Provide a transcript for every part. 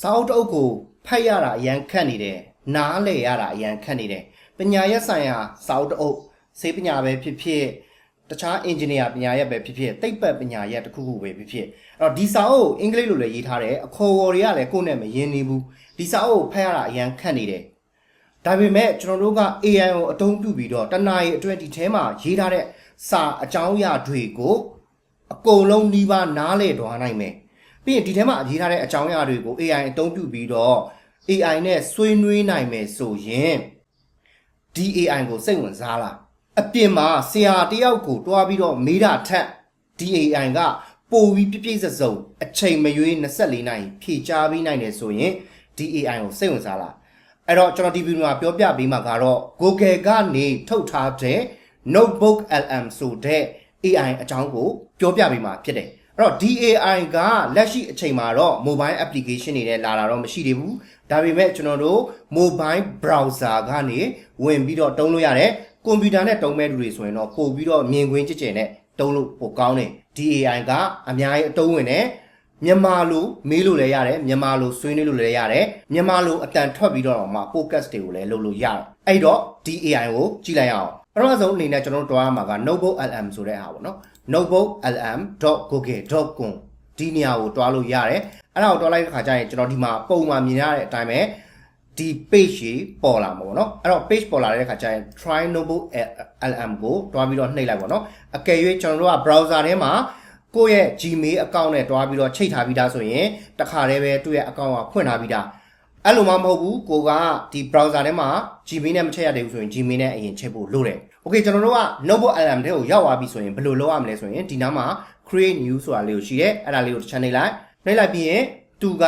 စာအုပ်တစ်အုပ်ကိုဖတ်ရတာအရန်ခက်နေတယ်နားလည်ရတာအရန်ခက်နေတယ်ပညာရက်ဆိုင်ရာစာအုပ်တစ်အုပ်စေပညာပဲဖြစ်ဖြစ်တခြားအင်ဂျင်နီယာပညာရက်ပဲဖြစ်ဖြစ်သိပ္ပံပညာရက်တစ်ခုခုပဲဖြစ်ဖြစ်အဲ့တော့ဒီစာအုပ်အင်္ဂလိပ်လိုလည်းရေးထားတယ်အခေါ်အဝေါ်တွေကလည်းကိုယ့်နဲ့မရင်းနေဘူးဒီစာအုပ်ကိုဖတ်ရတာအရန်ခက်နေတယ်ဒါပေမဲ့ကျွန်တော်တို့က AI ကိုအသုံးပြုပြီးတော့တဏှာရီအတွင်းဒီထဲမှာရေးထားတဲ့စာအကြောင်းအရာတွေကိုအကုန်လုံးနှီးပါနားလေသွားနိုင်မယ်။ ပြီးရင်ဒီထဲမှာရေးထားတဲ့အကြောင်းအရာတွေကို AI အသုံးပြုပြီးတော့ AI နဲ့ဆွေးနွေးနိုင်မယ်ဆိုရင်ဒီ AI ကိုစိတ်ဝင်စားလားအပြင်မှာဆရာတယောက်ကိုတွားပြီးတော့မေးတာထက်ဒီ AI ကပိုပြီးပြည့်ပြည့်စုံစုံအချိန်မရွေး24နာရီဖြည့်ချပေးနိုင်တယ်ဆိုရင်ဒီ AI ကိုစိတ်ဝင်စားလားအဲ့တော့ကျွန်တော်ဒီဗီဒီယိုမှာပြောပြပေးမှာကတော့ Google ကနေထုတ်ထားတဲ့ Notebook LM ဆိုတဲ့ AI အကြောင်းကိုပြောပြပေးမှာဖြစ်တယ်။ အဲ့တော့ဒီ AI ကလက်ရှိအချိန်မှာတော့ mobile application တွေနဲ့လာတာတော့မရှိသေးဘူး။ဒါပေမဲ့ကျွန်တော်တို့ mobile browser ကနေဝင်ပြီးတော့တုံးလို့ရတယ်။ကွန်ပျူတာနဲ့တုံးမဲ့လူတွေဆိုရင်တော့ပို့ပြီးတော့မြင်ကွင်းကြည့်ကြနဲ့တုံးလို့ပိုကောင်းတယ်။ DAI ကအများကြီးအတုံးဝင်တယ်။မြန်မာလိုမေးလို့လည်းရတယ်မြန်မာလိုဆွေးနွေးလို့လည်းရတယ်မြန်မာလိုအတန်ထွက်ပြီးတော့မှ podcast တွေကိုလည်းလုပ်လို့ရတယ်အဲ့တော့ဒီ AI ကိုကြည့်လိုက်အောင် ပထမဆုံးအနေနဲ့ကျွန်တော်တို့တွားရမှာက notebook lm ဆိုတဲ့ဟာပေါ့နော် notebook lm.google.com ဒီနေရာကိုတွားလို့ရတယ်အဲ့ဒါကိုတွားလိုက်တဲ့ခါကျရင်ကျွန်တော်ဒီမှာပုံမှန်မြင်ရတဲ့အတိုင်းပဲဒီ page ကြီးပေါ်လာမှာပေါ့နော်အဲ့တော့ page ပေါ်လာတဲ့ခါကျရင် try notebook lm ကိုတွားပြီးတော့နှိပ်လိုက်ပေါ့နော်အကယ်၍ကျွန်တော်တို့က browser ထဲမှာကိုယ့်ရဲ့ Gmail account နဲ့တွားပြီးတော့ချိတ်ထားပြီးသားဆိုရင်တခါတည်းပဲသူ့ရဲ့ account ကဖွင့်ထားပြီးသား အဲ့လိုမှမဟုတ်ဘူးကိုကဒီ browser ထဲမှာ Gmail နဲ့မချိတ်ရသေးဘူးဆိုရင် Gmail နဲ့အရင်ချိတ်ဖို့လိုတယ်။ Okay ကျွန်တော်တို့က notebook alarm တဲ့ကိုရောက်သွားပြီဆိုရင်ဘယ်လိုလုပ်ရမလဲဆိုရင်ဒီနားမှာ create new ဆိုတာလေးကိုရှိတယ်အဲ့ဒါလေးကိုတစ်ချက်နှိပ်လိုက်နှိပ်လိုက်ပြီးရင်သူက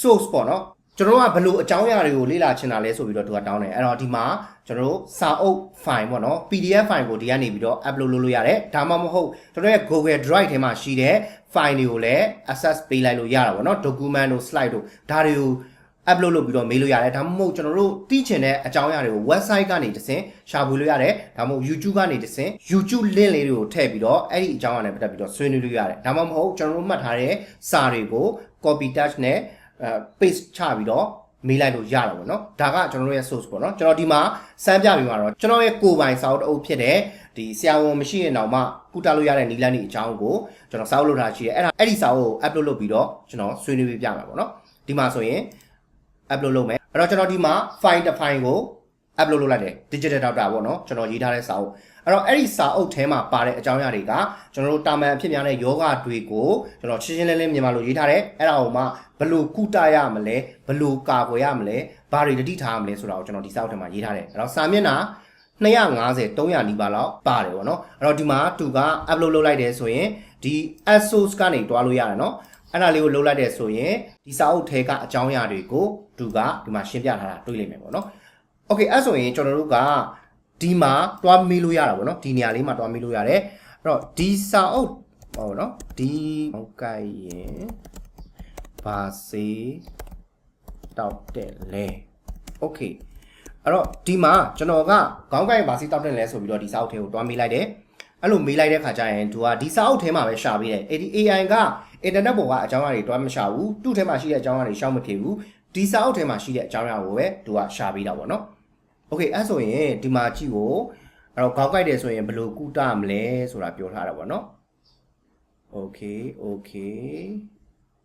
source ပေါ့နော်ကျွန်တော်တို့ကဘယ်လိုအကြောင်းအရာတွေကိုလေ့လာချင်တာလဲဆိုပြီးတော့သူကတောင်းတယ်အဲ့တော့ဒီမှာကျွန်တော်တို့စာအုပ် file ပေါ့နော် PDF file ကိုဒီကနေပြီးတော့ upload လုပ်လို့ရတယ်ဒါမှမဟုတ်ကျွန်တော်ရဲ့ Google Drive ထဲမှာရှိတဲ့ file တွေကိုလည်း access ပေးလိုက်လို့ရတာပေါ့နော် document တို့ slide တို့ဒါတွေကို upload လုပ်ပြီးတော့မေးလို့ရတယ်ဒါမှမဟုတ်ကျွန်တော်တို့သိချင်တဲ့အကြောင်းအရာတွေကို website ကနေတစ်ဆင့်ရှာဖွေလို့ရတယ်ဒါမှမဟုတ် YouTube ကနေတစ်ဆင့် YouTube link လေးတွေကိုထည့်ပြီးတော့အဲ့ဒီအကြောင်းအရာနဲ့ပတ်သက်ပြီးတော့ဆွေးနွေးလို့ရတယ်ဒါမှမဟုတ်ကျွန်တော်တို့မှတ်ထားတဲ့စာတွေကို copy touch နဲ့အဲ paste ချပြီးတော့မေးလိုက်လို့ရတာပေါ့နော်ဒါကကျွန်တော်တို့ရဲ့ source ပေါ့နော်ကျွန်တော်ဒီမှာစမ်းပြပြီးမှာတော့ကျွန်တော်ရဲ့ကိုယ်ပိုင်စာအုပ်တစ်အုပ်ဖြစ်တဲ့ဒီဆရာဝန်မရှိရင်တော့မှကုတလို့ရတဲ့နီလန်းဒီအကြောင်းကိုကျွန်တော်စာအုပ်လုပ်ထားရှိတယ်အဲ့ဒါအဲ့ဒီစာအုပ်ကို upload လုပ်ပြီးတော့ကျွန်တော်ဆွေးနွေးပြပြမှာပေါ့နော်ဒီမှာဆိုရင် upload လုပ်မယ်အဲ့တော့ကျွန်တော်ဒီမှာ file တစ် file ကို upload လုပ်လိုက်တယ် digital data ပေါ့နော်ကျွန်တော်ရေးထားတဲ့စာအုပ်အဲ့တော့အဲ့ဒီစာအုပ်ထဲမှာပါတဲ့အကြောင်းအရာတွေကကျွန်တော်တို့တာမန်အဖြစ်များတဲ့ယောဂတွေကိုကျွန်တော်ရှင်းရှင်းလင်းလင်းမြန်မာလိုရေးထားတယ်အဲ့ဒါကိုမှဘယ်လိုကုတရမလဲဘယ်လိုကာကွယ်ရမလဲဘာတွေတတိထားရမလဲဆိုတာကိုကျွန်တော်ဒီစာအုပ်ထဲမှာရေးထားတယ်အဲ့တော့စာမျက်နှာ250 300နီးပါးလောက်ပါတယ်ဗောနော်အဲ့တော့ဒီမှာသူက upload လုပ်လိုက်တယ်ဆိုရင်ဒီ source ကနေတွားလို့ရတယ်နော် အဲ့ဒါလေးကိုလုပ်လိုက်တယ်ဆိုရင်ဒီစာအုပ်ထဲကအကြောင်းအရာတွေကိုသူကဒီမှာရှင်းပြထားတာတွေ့လိမ့်မယ်ပေါ့နော်။ Okay အဲ့ဆိုရင်ကျွန်တော်တို့ကဒီမှာတွားမေးလို့ရတာပေါ့နော်ဒီနေရာလေးမှာတွားမေးလို့ရတယ်။အဲ့တော့ဒီစာအုပ်ဟောနော်ဒီဟုတ်ကဲ့ရင်ဘာစေတောက်တယ်လဲ Okay အဲ့တော့ဒီမှာကျွန်တော်ကခေါင်းကိုက်ဘာစီတောက်တယ်လဲဆိုပြီးတော့ဒီစာအုပ်ထဲကိုတွားမေးလိုက်တယ်။အဲ့လိုမေးလိုက်တဲ့ခါကျရင်သူကဒီစာအုပ်ထဲမှာပဲရှာပေးတယ်။ဒီ AI က အင်တာနက်ပေါ်ကအကြောင်းအရာတွေတွားမရှာဘူး။သူ့ထဲမှာရှိတဲ့အကြောင်းအရာတွေရှောက်မထည့်ဘူး။ဒီစာအုပ်ထဲမှာရှိတဲ့အကြောင်းအရာကိုပဲသူကရှာပေးတာပေါ့နော်။ Okay အဲ့ဆိုရင်ဒီမှာကြည့်ကိုအဲ့တော့ခေါင်းကိုက်တယ်ဆိုရင်ဘယ်လိုကုတမလဲဆိုတာပြောထားတာပေါ့နော်။ Okay okay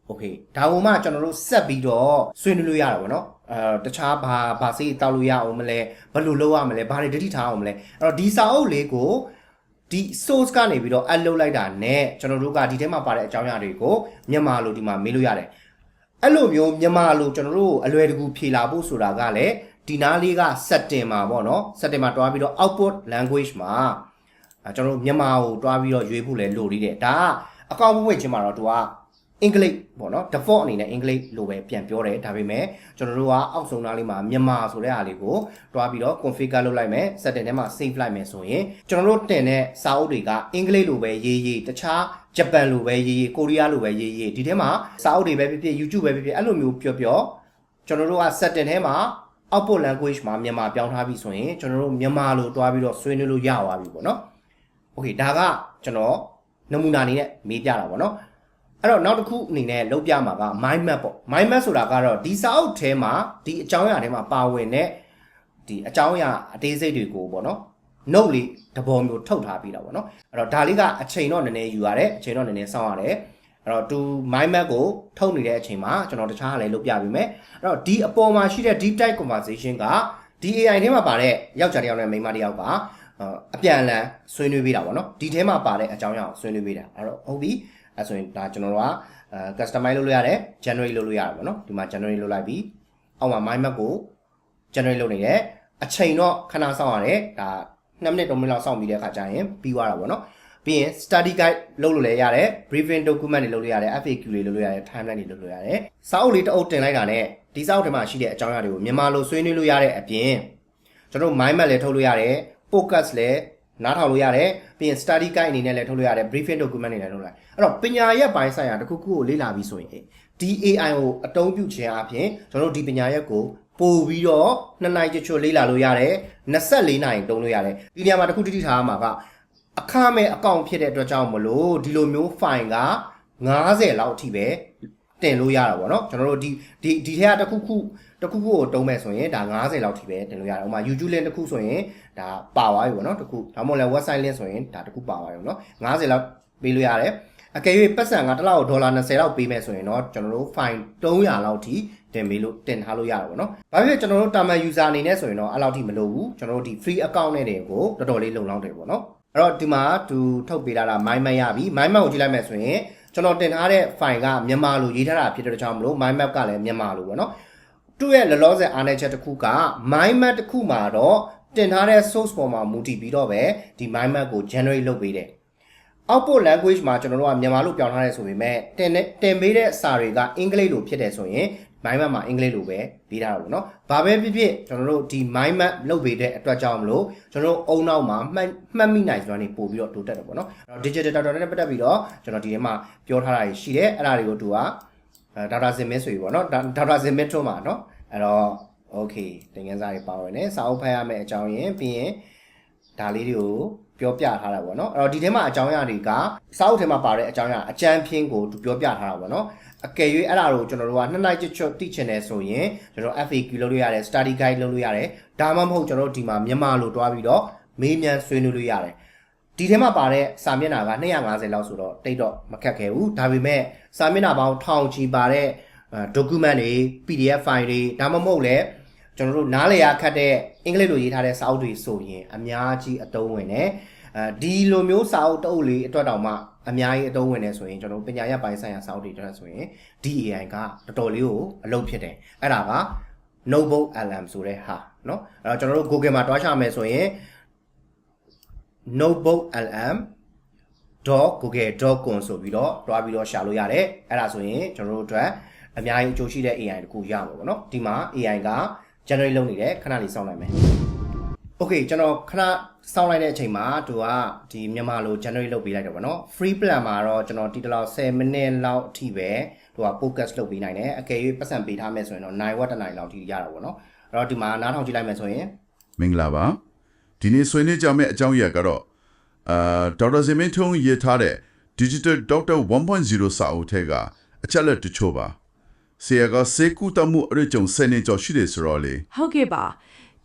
okay ဒါဝမှကျွန်တော်တို့ဆက်ပြီးတော့ဆွေးနွေးလို့ရတာပေါ့နော်အဲတခြားဘာဘာစေးတောက်လို့ရအောင်မလဲဘယ်လိုလုပ်ရမလဲဘာတွေတတိထားအောင်မလဲအဲ့တော့ဒီစာအုပ်လေးကို ဒီ source ကနေပြီးတော့ add လုပ်လိုက်တာနဲ့ကျွန်တော်တို့ကဒီထဲမှာပါတဲ့အကြောင်းအရာတွေကိုမြန်မာလိုဒီမှာမေးလို့ရတယ်အဲ့လိုမျိုးမြန်မာလိုကျွန်တော်တို့အလွယ်တကူဖြေလာဖို့ဆိုတာကလည်းဒီနားလေးက setting မှာပေါ့နော် setting မှာတွားပြီးတော့ output language မှာအဲကျွန်တော်တို့မြန်မာကိုတွားပြီးတော့ရွေးဖို့လည်းလိုသေးတယ်ဒါကအကောင့်ဖွင့်ခြင်းမှာတော့သူက အင်္ဂလိပ်ပေါ့နော် default အနေနဲ့အင်္ဂလိပ်လိုပဲပြန်ပြောတယ်ဒါပေမဲ့ကျွန်တော်တို့ကအောက်ဆုံးသားလေးမှာမြန်မာဆိုတဲ့အားလေးကိုတွားပြီးတော့ configure လုပ်လိုက်မယ် setting ထဲမှာ save လိုက်မယ်ဆိုရင်ကျွန်တော်တို့တင်တဲ့စာအုပ်တွေကအင်္ဂလိပ်လိုပဲရေးရေးတခြားဂျပန်လိုပဲရေးရေးကိုရီးယားလိုပဲရေးရေးဒီထဲမှာစာအုပ်တွေပဲဖြစ်ဖြစ် YouTube ပဲဖြစ်ဖြစ်အဲ့လိုမျိုးပြောပြောကျွန်တော်တို့က setting ထဲမှာ output language မှာမြန်မာပြောင်းထားပြီဆိုရင်ကျွန်တော်တို့မြန်မာလိုတွားပြီးတော့ဆွေးနွေးလို့ရသွားပြီပေါ့နော်။ Okay ဒါကကျွန်တော်နမူနာအနေနဲ့မေးပြတာပေါ့နော်။ အဲ့တော့နောက်တစ်ခုအနေနဲ့လောက်ပြမှာက mind map ပေါ့ mind map ဆိုတာကတော့ဒီစာအုပ်ထဲမှာဒီအကြောင်းအရာထဲမှာပါဝင်တဲ့ဒီအကြောင်းအရာအသေးစိတ်တွေကိုပေါ့နော် note လေးတဘောမျိုးထုတ်ထားပြီးတာပေါ့နော်အဲ့တော့ဒါလေးကအချိန်တော့နည်းနည်းယူရတယ်အချိန်တော့နည်းနည်းစောင့်ရတယ်အဲ့တော့ to mind map ကိုထုတ်နေတဲ့အချိန်မှာကျွန်တော်တခြားဟာလည်းလုပ်ပြပေးမယ်အဲ့တော့ဒီအပေါ်မှာရှိတဲ့ deep dive conversation ကဒီ AI ထဲမှာပါတဲ့ယောက်ျားတစ်ယောက်နဲ့မိန်းမတစ်ယောက်ကအာအပြန်အလှန်ဆွေးနွေးပေးတာပေါ့နော်ဒီထဲမှာပါတဲ့အကြောင်းအရာကိုဆွေးနွေးပေးတာအဲ့တော့ဟုတ်ပြီ အဲ့ဆိုရင်ဒါကျွန်တော်တို့ကအဲ customize လုပ်လို့ရတယ် generate လုပ်လို့ရတယ်ပေါ့နော်ဒီမှာ generate လုပ်လိုက်ပြီးအောက်မှာ mind map ကို generate လုပ်နေတယ်အချိန်တော့ခဏစောင့်ရတယ်ဒါ2မိနစ်3မိနစ်လောက်စောင့်ပြီးတဲ့အခါကျရင်ပြီးသွားတာပေါ့နော်ပြီးရင် study guide လုပ်လို့လည်းရတယ် briefing document တွေလုပ်လို့ရတယ် FAQ တွေလုပ်လို့ရတယ် timeline တွေလုပ်လို့ရတယ်စာအုပ်လေးတစ်အုပ်တင်လိုက်တာနဲ့ဒီစာအုပ်ထဲမှာရှိတဲ့အကြောင်းအရာတွေကိုမြန်မာလိုဆွေးနွေးလို့ရတဲ့အပြင်ကျွန်တော်တို့ mind map လည်းထုတ်လို့ရတယ် podcast လည်း နားထောင်လို့ရတယ်ပြီးရင် study guide အနေနဲ့လည်းထုတ်လို့ရတယ် briefing document တွေလည်းထုတ်လို့ရတယ်အဲ့တော့ပညာရပ်ပိုင်းဆိုင်ရာတစ်ခုခုကိုလေ့လာပြီးဆိုရင်ဒီ AI ကိုအသုံးပြုခြင်းအပြင်ကျွန်တော်တို့ဒီပညာရပ်ကိုပို့ပြီးတော့နှစ်နိုင်ချွတ်ချွတ်လေ့လာလို့ရတယ်24နိုင်တုံးလို့ရတယ်ဒီနေရာမှာတစ်ခုတိတိထားရမှာကအခမဲ့အကောင့်ဖြစ်တဲ့အတွက်ကြောင့်မလို့ဒီလိုမျိုး file က90လောက်အထိပဲတင်လို့ရတာပေါ့နော်ကျွန်တော်တို့ဒီဒီဒီထဲကတစ်ခုခု တစ်ခုခုကိုတုံးမဲ့ဆိုရင်ဒါ90လောက်ထိပဲတင်လို့ရတယ်ဥပမာ YouTube link တစ်ခုဆိုရင်ဒါပါသွားပြီပေါ့နော်တစ်ခုဒါမှမဟုတ်လည်း website link ဆိုရင်ဒါတစ်ခုပါသွားပြီပေါ့နော်90လောက်ပေးလို့ရတယ်အကယ်၍ပတ်စံကတစ်လောက်ဒေါ်လာ20လောက်ပေးမယ်ဆိုရင်တော့ကျွန်တော်တို့ fine 300လောက်ထိတင်ပေးလို့တင်ထားလို့ရတာပေါ့နော်။ဘာဖြစ်ကျွန်တော်တို့တာမန် user အနေနဲ့ဆိုရင်တော့အဲ့လောက်ထိမလိုဘူး။ကျွန်တော်တို့ဒီ free account နဲ့တွေကိုတော်တော်လေးလုံလောက်တယ်ပေါ့နော်။အဲ့တော့ဒီမှာသူထုတ်ပေးလာတာ mind map ရပြီ။ mind map ကိုကြည့်လိုက်မယ်ဆိုရင်ကျွန်တော်တင်ထားတဲ့ file ကမြန်မာလိုရေးထားတာဖြစ်တဲ့ကြောင့်မလို့ mind map ကလည်းမြန်မာလိုပေါ့နော်။ သူ့ရဲ့လောလောဆယ်အားနည်းချက်တစ်ခုက mind map တစ်ခုမှာတော့တင်ထားတဲ့ source ပေါ်မှာမူတည်ပြီးတော့ပဲဒီ mind map ကို generate လုပ်ပေးတယ်။ output language မှာကျွန်တော်တို့ကမြန်မာလိုပြောင်းထားရဲဆိုပေမဲ့တင်တဲ့တင်ပေးတဲ့စာတွေကအင်္ဂလိပ်လိုဖြစ်တယ်ဆိုရင် mind map မှာအင်္ဂလိပ်လိုပဲပေးထားတာပေါ့နော်။ဘာပဲဖြစ်ဖြစ်ကျွန်တော်တို့ဒီ mind map လုပ်ပေးတဲ့အတွက်ကြောင့်မလို့ကျွန်တော်တို့အုံနောက်မှာမှတ်မှတ်မိနိုင်စွမ်းနေပို့ပြီးတော့တိုးတက်တယ်ပေါ့နော်။အဲ့တော့ digital data နဲ့ပတ်သက်ပြီးတော့ကျွန်တော်ဒီထဲမှာပြောထားတာရှိတယ်။အဲ့ဒါတွေကိုသူကအဲ ဒေါက်တာစင်မင်းဆိုပြီပေါ့နော်။ဒေါက်တာစင်မင်းထွန်းမှာနော်။အဲ့တော့ okay သင်ခန်းစာတွေပါဝင်တယ်။စာအုပ်ဖတ်ရမယ့်အကြောင်းရင်းပြီးရင်ဒါလေးတွေကိုပြောပြထားတာပေါ့နော်အဲ့တော့ဒီထဲမှာအကြောင်းအရာတွေကစာအုပ်ထဲမှာပါတဲ့အကြောင်းအရာအကျမ်းဖြင်းကိုသူပြောပြထားတာပေါ့နော်အကယ်၍အဲ့ဒါကိုကျွန်တော်တို့ကနှစ်နိုင်ချွတ်ချွတ်သိချင်တယ်ဆိုရင်ကျွန်တော် FAQ လုပ်လို့ရတယ် study guide လုပ်လို့ရတယ်ဒါမှမဟုတ်ကျွန်တော်တို့ဒီမှာမြန်မာလိုတွားပြီးတော့မေးမြန်းဆွေးနွေးလို့ရတယ် ဒီထဲမှာပါတဲ့စာမျက်နှာက250လောက်ဆိုတော့တိတ်တော့မခက်ခဲဘူးဒါပေမဲ့စာမျက်နှာပေါင်းထောင်ချီပါတဲ့ document တွေ PDF file တွေဒါမှမဟုတ်လည်းကျွန်တော်တို့နားလည်ရခတ်တဲ့အင်္ဂလိပ်လိုရေးထားတဲ့စာအုပ်တွေဆိုရင်အများကြီးအသုံးဝင်တယ်အဲဒီလိုမျိုးစာအုပ်တအုပ်လေးအတွက်တောင်မှအများကြီးအသုံးဝင်နေဆိုရင်ကျွန်တော်ပညာရပ်ပိုင်းဆိုင်ရာစာအုပ်တွေအတွက်ဆိုရင် DAI ကတော်တော်လေးကိုအလုပ်ဖြစ်တယ်အဲ့ဒါက notebook alarm ဆိုတဲ့ဟာเนาะအဲ့တော့ကျွန်တော်တို့ Google မှာတွားချမယ်ဆိုရင် notebook alarm .google.com ဆိုပြီးတော့တွားပြီးတော့ရှာလို့ရတယ်အဲ့ဒါဆိုရင်ကျွန်တော်တို့အတွက်အများကြီးအကျိုးရှိတဲ့ AI တခုရမှာပေါ့နော်ဒီမှာ AI က generate လုပ်နေတယ်ခဏလေးစောင့်လိုက်မယ် Okay ကျွန်တော်ခဏစောင့်လိုက်တဲ့အချိန်မှာသူကဒီမြန်မာလို generate လုပ်ပေးလိုက်တယ်ပေါ့နော် free plan မှာတော့ကျွန်တော်ဒီတလောက်10မိနစ်လောက်အထိပဲသူက focus လုပ်ပေးနိုင်တယ်အကယ်၍ပတ်စံပေးထားမယ်ဆိုရင်တော့9ဝက်တစ်နိုင်လောက်ထိရတာပေါ့နော်အဲ့တော့ဒီမှာနားထောင်ကြည့်လိုက်မယ်ဆိုရင်မင်္ဂလာပါ ဒီနေ့ဆွေးနွေးကြမယ့်အကြောင်းအရာကတော့အာဒေါက်တာဇင်မင်းထုံးရေးထားတဲ့ Digital Doctor 1.0စာအုပ်ထဲကအချက်လက်တချို့ပါဆရာကစေကူတမှုအရကြုံစနေကြော်ရှိတယ်ဆိုတော့လေဟုတ်ကဲ့ပါ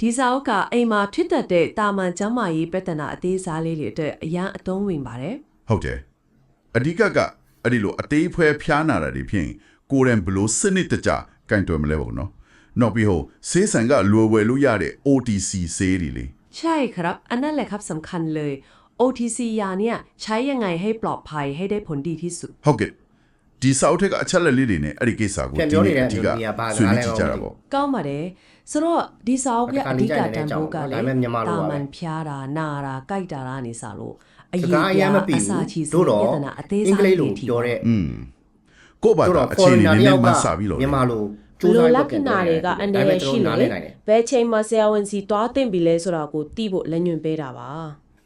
ဒီစာအုပ်ကအိမ်မှာဖြစ်တတ်တဲ့တာမန်ကျမ်းမာရေးပြဿနာအသေးစားလေးတွေအတွက်အရန်အသုံးဝင်ပါတယ်ဟုတ်တယ်အဓိကကအဲ့ဒီလိုအသေးဖွဲဖျားနာတာတွေဖြင့်ကိုယ်တိုင်ဘလို့စနစ်တကျကင်တွယ်မလဲပေါ့နော်နောက်ပြီးဟိုဆေးဆန်ကလွယ်ဝယ်လို့ရတဲ့ OTC ဆေးတွေလေ ใช่ครับ อันนั้นแหละครับสำคัญเลย OTC ยาเนี่ยใช้ยังไงให้ปลอดภัยให้ได้ผลดีที่สุด ဟုတ်ကဲ့ဒီစာအုပ်ထက်ကအချက်လက်လေးတွေနဲ့အဲ့ဒီကိစ္စကို ပြန်ပြောနေတဲ့ အဓိက နေရာဘာ ဆွေးနွေး စ ကြ ကားလဲ ည့်ကြတာပေါ့ ကောင်းပါတယ်ဆိုတော့ဒီစာအုပ်ရဲ့ တစ်ခါ အ လေး ဓိက ကြိုက် တ တဲ့ န်ဖိုးက ကြောင်း လေ ဒါပေမဲ့မြန်မာလို တာ ပါပဲ မန်ဖျားတာနာတာကြိုက်တာကနေစလို့အ စ ရေး ကားအရင်မပြီး အစာ ဘူး ချီစီ တို့တော့ ပြဿနာအသေး အင်္ဂ စား လိပ် လေး လို ထိ ပြောတဲ့ อืมကိုယ့်ဘာ တို့ သာ တော့ အခြေအနေ foreigner နည်း တ န ယော ည်း က်က မှစာပြီးလို့ မြန်မာလို ဘလို့လက္ခဏာတွေကအန္တရာယ်ရှိလို့လေ နိုင်တယ် ဘယ်ချိန်မှာဆရာဝန်စီတွားတင်ပြီလဲဆိုတာကိုသိဖို့လက်ညွှန်ပေးတာပါ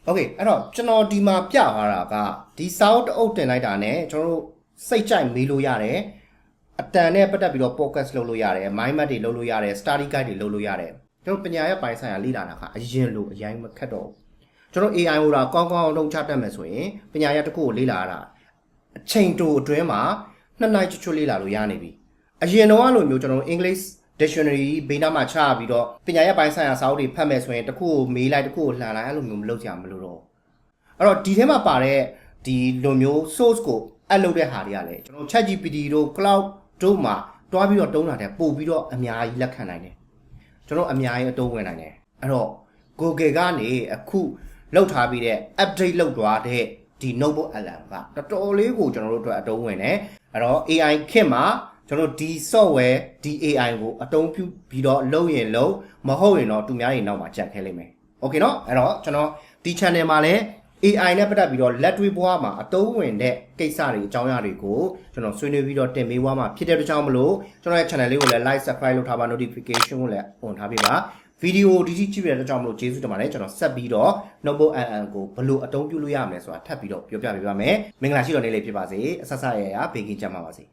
โอเคအဲ့တော့ကျွန်တော်ဒီမှာပြထားတာကဒီစာအုပ်တအုပ်တင်လိုက်တာ ਨੇ ကျွန်တော်တို့စိတ်ကြိုက်မေးလို့ရတယ်အတန်နဲ့ပတ်သက်ပြီးတော့ podcast လုပ်လို့ရတယ် mind map တွေလုပ်လို့ရတယ် study guide တွေလုပ်လို့ရတယ်ကျွန်တော်ပညာရဲ့ပိုင်းဆိုင်ရာလေ့လာတာကအရင်လိုအရင်မခက်တော့ဘူးကျွန်တော် AI ဟိုတာကောင်းကောင်းလုံးချတတ်မယ်ဆိုရင်ပညာရဲ့တစ်ခုကိုလေ့လာရတာ အချိန်တိုအတွင်းမှာနှစ်နိုင်ချွတ်ချွတ်လေးလာလို့ရနေပြီ အရင်တော့အဲ့လိုမျိုးကျွန်တော်တို့ English dictionary ဘေးနားမှာချပြီးတော့ပညာရပ်ပိုင်းဆိုင်ရာစာအုပ်တွေဖတ်မယ်ဆိုရင်တစ်ခုကိုမေးလိုက်တစ်ခုကိုလှန်လိုက်အဲ့လိုမျိုးမလုပ်ကြမလို့တော့အဲ့တော့ဒီထဲမှာပါတဲ့ဒီလိုမျိုး source ကိုအပ်လုပ်တဲ့ဟာတွေကလည်းကျွန်တော် ChatGPT တို့ cloud တို့မှာတွားပြီးတော့တုံးတာတဲ့ပို့ပြီးတော့အများကြီးလက်ခံနိုင်တယ်ကျွန်တော်အများကြီးအတုံးဝင်နိုင်တယ်အဲ့တော့ Google ကနေအခုလောက်ထားပြီးတဲ့ update လောက်သွားတဲ့ဒီ notebook alarm ကတော်တော်လေးကိုကျွန်တော်တို့အတွက်အတုံးဝင်တယ်အဲ့တော့ AI ခေတ်မှာ ကျွန်တော်ဒီ software ဒီ AI ကိုအသုံးပြုပြီးတော့လုပ်ရင်လုပ်မဟုတ်ရင်တော့သူများတွေနောက်မှာကြက်ခဲလိမ့်မယ်။ Okay နော်အဲ့တော့ကျွန်တော်ဒီ channel မှာလည်း AI နဲ့ပတ်သက်ပြီးတော့လက်တွေ့ဘဝမှာအသုံးဝင်တဲ့ကိစ္စတွေအကြောင်းအရာတွေကိုကျွန်တော်ဆွေးနွေးပြီးတော့တင်ပေးသွားမှာဖြစ်တဲ့အတွက်ကြောင့်မလို့ကျွန်တော်ရဲ့ channel လေးကိုလည်း like subscribe လုပ်ထားပါ notification ကိုလည်း on ထားပေးပါဗီဒီယိုဒီကြည့်ကြည့်ရတဲ့ကြောင့်မလို့ကျေးဇူးတင်ပါတယ်ကျွန်တော်ဆက်ပြီးတော့ Noble NN ကိုဘယ်လိုအသုံးပြုလို့ရမလဲဆိုတာထပ်ပြီးတော့ပြောပြပေးပါမယ်မင်္ဂလာရှိတော်နေ့လေးဖြစ်ပါစေအဆက်ဆက်ရရဘေကင်းကြပါပါစေ